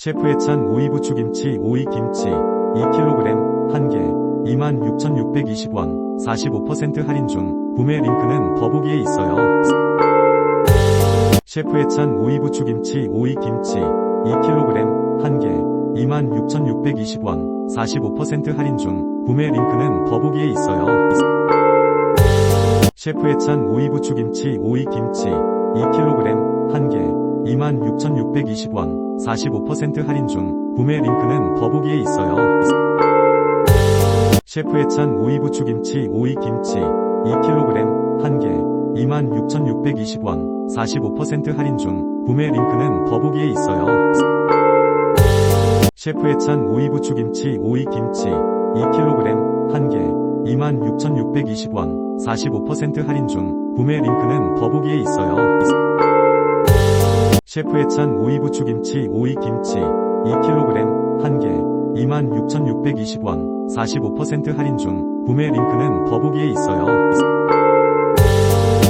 셰프의 찬 오이 부추김치 오이 김치 2kg 1개 26,620원 45% 할인 중 구매 링크는 더보기에 있어요. 셰프의 찬 오이 부추김치 오이 김치 2kg 1개 26,620원 45% 할인 중 구매 링크는 더보기에 있어요. 셰프의 찬 오이 부추김치 오이 김치 2kg 1개 26,620원 45% 할인 중 구매 링크는 더보기에 있어요. 셰프의 찬 오이 부추김치 오이 김치 2kg 1개 26,620원 45% 할인 중 구매 링크는 더보기에 있어요. 셰프의 찬 오이 부추김치 오이 김치 2kg 1개 26,620원 45% 할인 중 구매 링크는 더보기에 있어요. 셰프의 찬 오이 부추김치 오이 김치 2kg 1개 26,620원 45% 할인 중 구매 링크는 더보기에 있어요.